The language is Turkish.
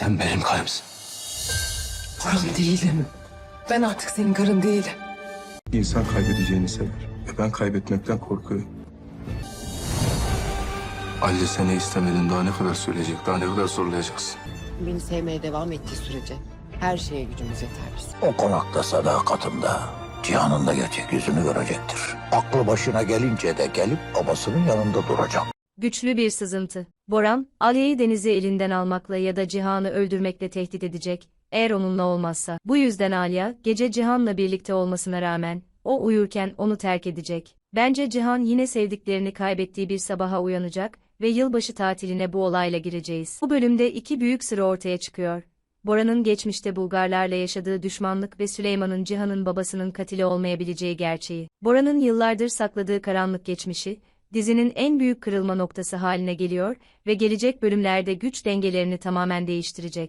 Sen benim karımsın. Karım değilim. Ben artık senin karın değilim. İnsan kaybedeceğini sever. Ve ben kaybetmekten korkuyorum. Ali seni istemedin daha ne kadar söyleyecek, daha ne kadar zorlayacaksın? Beni sevmeye devam ettiği sürece her şeye gücümüz yeter bizim. O konakta sadakatımda Cihan'ın da gerçek yüzünü görecektir. Aklı başına gelince de gelip babasının yanında duracak. Güçlü bir sızıntı. Boran, Aliye'yi Deniz'i elinden almakla ya da Cihan'ı öldürmekle tehdit edecek, eğer onunla olmazsa. Bu yüzden Aliye, gece Cihan'la birlikte olmasına rağmen, o uyurken onu terk edecek. Bence Cihan yine sevdiklerini kaybettiği bir sabaha uyanacak ve yılbaşı tatiline bu olayla gireceğiz. Bu bölümde iki büyük sır ortaya çıkıyor. Bora'nın geçmişte Bulgarlarla yaşadığı düşmanlık ve Süleyman'ın Cihan'ın babasının katili olmayabileceği gerçeği. Bora'nın yıllardır sakladığı karanlık geçmişi, dizinin en büyük kırılma noktası haline geliyor ve gelecek bölümlerde güç dengelerini tamamen değiştirecek.